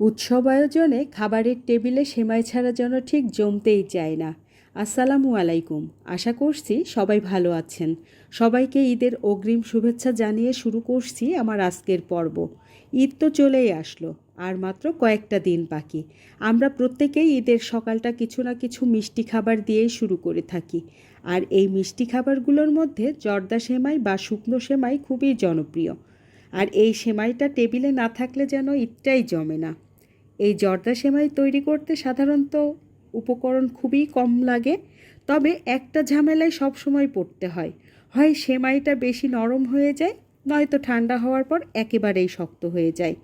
উৎসব আয়োজনে খাবারের টেবিলে সেমাই ছাড়া যেন ঠিক জমতেই চায় না। আসসালামু আলাইকুম। আশা করছি সবাই ভালো আছেন। সবাইকে ঈদের অগ্রিম শুভেচ্ছা জানিয়ে শুরু করছি আমার আজকের পর্ব। ঈদ তো চলেই আসলো, আর মাত্র কয়েকটা দিন বাকি। আমরা প্রত্যেকেই ঈদের সকালটা কিছু না কিছু মিষ্টি খাবার দিয়েই শুরু করে থাকি। আর এই মিষ্টি খাবারগুলোর মধ্যে জর্দা সেমাই বা শুকনো সেমাই খুবই জনপ্রিয়। আর এই সেমাইটা টেবিলে না থাকলে যেন ঈদটাই জমে না। এই জর্দা সেমাই তৈরি করতে সাধারণত উপকরণ খুবই কম লাগে, তবে একটা ঝামেলায় সব সময় পড়তে হয়। হয় সেমাইটা বেশি নরম হয়ে যায়, নয়তো ঠান্ডা হওয়ার পর একেবারেই শক্ত হয়ে যায়।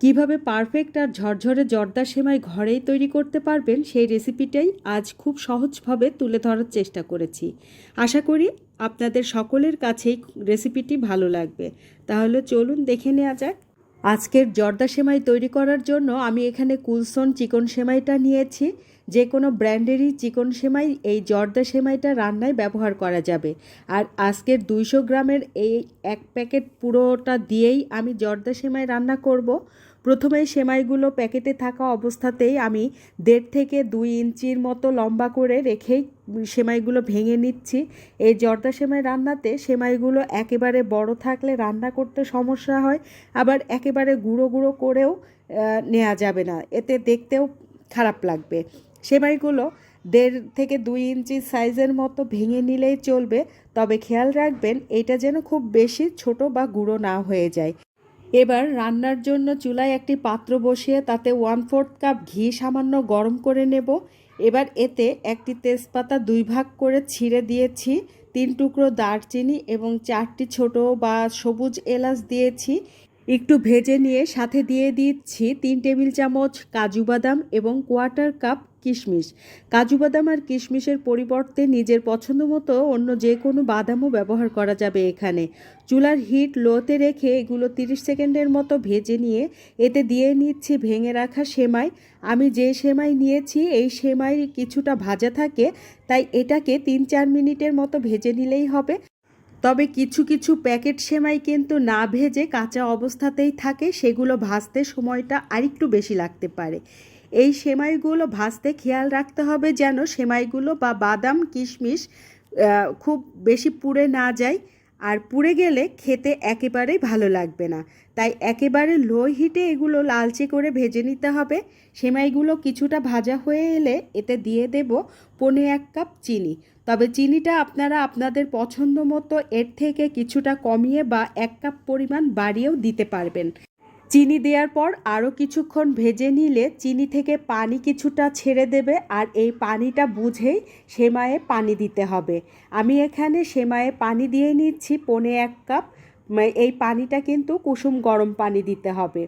কীভাবে পারফেক্ট আর ঝরঝরে জর্দা সেমাই ঘরেই তৈরি করতে পারবেন সেই রেসিপিটাই আজ খুব সহজভাবে তুলে ধরার চেষ্টা করেছি। আশা করি আপনাদের সকলের কাছেই রেসিপিটি ভালো লাগবে। তাহলে চলুন দেখে নেওয়া যাক আজকের জর্দা সেমাই তৈরি করার জন্য আমি এখানে কুলসন চিকন সেমাইটা নিয়েছি। যে কোনো ব্র্যান্ডেরই চিকন সেমাই এই জর্দা সেমাইটা রান্নায় ব্যবহার করা যাবে। আর আজকের দুইশো গ্রামের এই এক প্যাকেট পুরোটা দিয়েই আমি জর্দা সেমাই রান্না করব। প্রথমেই সেমাইগুলো প্যাকেটে থাকা অবস্থাতেই আমি দেড় থেকে দুই ইঞ্চির মতো লম্বা করে রেখেই সেমাইগুলো ভেঙে নিচ্ছি। এই জর্দা সেমাই রান্নাতে সেমাইগুলো একেবারে বড় থাকলে রান্না করতে সমস্যা হয়, আবার একেবারে গুঁড়ো গুঁড়ো করেও নেওয়া যাবে না। এতে দেখতেও খারাপ লাগবে। সেমাইগুলো দেড় থেকে দুই ইঞ্চি সাইজের মতো ভেঙে নিলেই চলবে, তবে খেয়াল রাখবেন, এটা যেন খুব বেশি ছোট বা গুঁড়ো না হয়ে যায়। এবার রান্নার জন্য চুলায় একটি পাত্র বসিয়ে তাতে ওয়ান ফোর্থ কাপ ঘি সামান্য গরম করে নেব। এবার এতে একটি তেজপাতা দুই ভাগ করে ছিঁড়ে দিয়েছি, তিন টুকরো দারচিনি এবং চারটি ছোট বা সবুজ এলাচ দিয়েছি। একটু ভেজে নিয়ে সাথে দিয়ে দিচ্ছি তিন টেবিল চামচ কাজু বাদাম এবং কোয়ার্টার কাপ কিশমিশ। কাজু বাদাম আর কিশমিশের পরিবর্তে নিজের পছন্দ মতো অন্য যে কোনো বাদামও ব্যবহার করা যাবে এখানে। চুলার হিট লোতে রেখে এগুলো 30 সেকেন্ডের মতো ভেজে নিয়ে এতে দিয়ে নিচ্ছি ভেঙে রাখা সেমাই। আমি যে সেমাই নিয়েছি, এই সেমাই কিছুটা ভাজা থাকে, তাই এটাকে তিন চার মিনিটের মতো ভেজে নিলেই হবে। তবে কিছু কিছু প্যাকেট সেমাই কিন্তু না ভেজে কাঁচা অবস্থাতেই থাকে, সেগুলো ভাজতে সময়টা আরেকটু বেশি লাগতে পারে। এই সেমাইগুলো ভাজতে খেয়াল রাখতে হবে যেন সেমাইগুলো বা বাদাম, কিশমিশ খুব বেশি পুড়ে না যায়। আর পুড়ে গেলে খেতে একেবারেই ভালো লাগবে না। তাই একেবারে লো হিটে এগুলো লালচে করে ভেজে নিতে হবে। সেমাইগুলো কিছুটা ভাজা হয়ে এলে এতে দিয়ে দেব পনে এক কাপ চিনি। তবে চিনিটা আপনারা আপনাদের পছন্দ মতো এর থেকে কিছুটা কমিয়ে বা এক কাপ পরিমাণ বাড়িয়েও দিতে পারবেন। চিনি দেওয়ার পর আরও কিছুক্ষণ ভেজে নিলে চিনি থেকে পানি কিছুটা ছেড়ে দেবে আর এই পানিটা বুঝেই সেমায়ে পানি দিতে হবে। আমি এখানে সেমায়ে পানি দিয়ে নিচ্ছি পনে এক কাপ। এই পানিটা কিন্তু কুসুম গরম পানি দিতে হবে।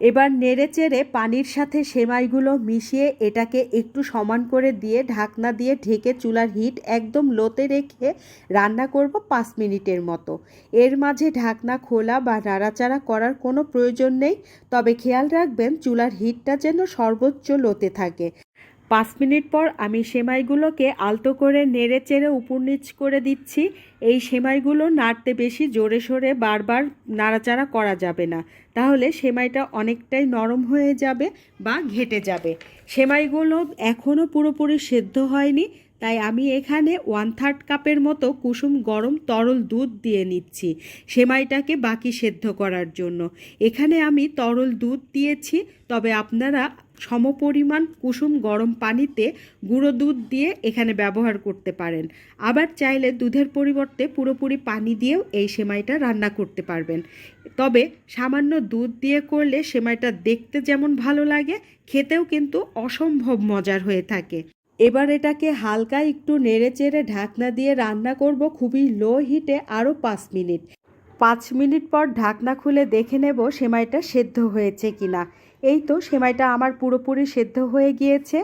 এবার নেড়ে চেড়ে পানির সাথে সেমাইগুলো মিশিয়ে এটাকে একটু সমান করে দিয়ে, ঢাকনা দিয়ে ঢেকে চুলার হিট একদম লোতে রেখে রান্না করব পাঁচ মিনিটের মতো। এর মাঝে ঢাকনা খোলা বা নাড়াচাড়া করার কোনো প্রয়োজন নেই। তবে খেয়াল রাখবেন, চুলার হিটটা যেন সর্বোচ্চ লোতে থাকে। পাঁচ মিনিট পর আমি সেমাইগুলোকে আলতো করে নেড়ে চেড়ে উপর নিচ করে দিচ্ছি। এই সেমাইগুলো নাড়তে বেশি জোরে সোরে বারবার নাড়াচাড়া করা যাবে না। তাহলে সেমাইটা অনেকটাই নরম হয়ে যাবে বা ঘেটে যাবে। সেমাইগুলো এখনও পুরোপুরি সেদ্ধ হয়নি, তাই আমি এখানে ওয়ান থার্ড কাপের মতো কুসুম গরম তরল দুধ দিয়ে নিচ্ছি সেমাইটাকে বাকি সেদ্ধ করার জন্য। এখানে আমি তরল দুধ দিয়েছি, তবে আপনারা সমপরিমাণ কুসুম গরম পানিতে গুঁড়ো দুধ দিয়ে এখানে ব্যবহার করতে পারেন। আবার চাইলে দুধের পরিবর্তে পুরোপুরি পানি দিয়েও এই সেমাইটা রান্না করতে পারবেন। তবে সামান্য দুধ দিয়ে করলে সেমাইটা দেখতে যেমন ভালো লাগে, খেতেও কিন্তু অসম্ভব মজার হয়ে থাকে। এবার এটাকে হালকা একটু নেড়ে চেড়ে ঢাকনা দিয়ে রান্না করব খুবই লো হিটে আরও পাঁচ মিনিট। পাঁচ মিনিট পর ঢাকনা খুলে দেখে নেব সেমাইটা সেদ্ধ হয়েছে কিনা। এই তো সেমাইটা আমার পুরোপুরি সেদ্ধ হয়ে গিয়েছে।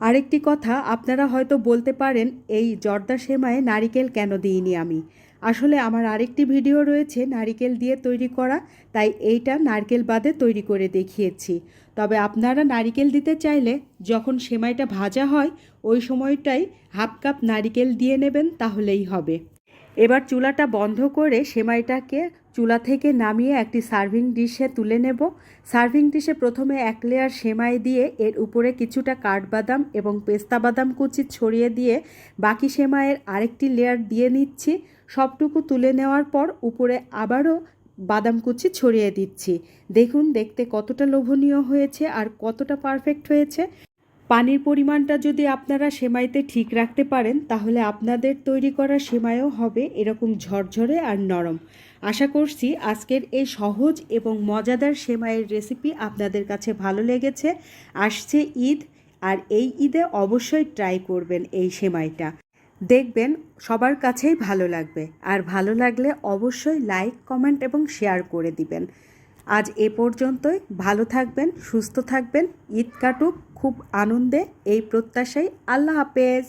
আরেকটি কথা, আপনারা হয়তো বলতে পারেন, এই জর্দা সেমায় নারিকেল কেন দিইনি আমি? আসলে আমার আরেকটি ভিডিও রয়েছে নারিকেল দিয়ে তৈরি করা, তাই এইটা নারকেল বাদে তৈরি করে দেখিয়েছি। তবে আপনারা নারিকেল দিতে চাইলে, যখন সেমাইটা ভাজা হয়, ওই সময়টাই হাফ কাপ নারিকেল দিয়ে নেবেন, তাহলেই হবে। এবার চুলাটা বন্ধ করে সেমাইটাকে চুলা থেকে নামিয়ে একটি সার্ভিং ডিশে তুলে নেব। সার্ভিং ডিশে প্রথমে এক লেয়ার সেমাই দিয়ে এর উপরে কিছুটা কাঠবাদাম এবং পেস্তা বাদাম কুচি ছড়িয়ে দিয়ে বাকি সেমাইয়ের আরেকটি লেয়ার দিয়ে নিচ্ছি। সবটুকু তুলে নেওয়ার পর উপরে আবারও বাদাম কুচি ছড়িয়ে দিচ্ছি। দেখুন, দেখতে কতটা লোভনীয় হয়েছে আর কতটা পারফেক্ট হয়েছে। পানির পরিমাণটা যদি আপনারা সেমাইতে ঠিক রাখতে পারেন, তাহলে আপনাদের তৈরি করা সেমাইও হবে এরকম ঝরঝরে আর নরম। আশা করছি আজকের এই সহজ এবং মজাদার সেমাইয়ের রেসিপি আপনাদের কাছে ভালো লেগেছে। আসছে ঈদ, আর এই ঈদে অবশ্যই ট্রাই করবেন এই সেমাইটা। দেখবেন সবার কাছেই ভালো লাগবে, আর ভালো লাগলে অবশ্যই লাইক, কমেন্ট এবং শেয়ার করে দিবেন। আজ এ পর্যন্তই। ভালো থাকবেন, সুস্থ থাকবেন। ঈদ কাটুক। খুব আনন্দে এই প্রত্যাশাই আল্লাহ হাফেজ।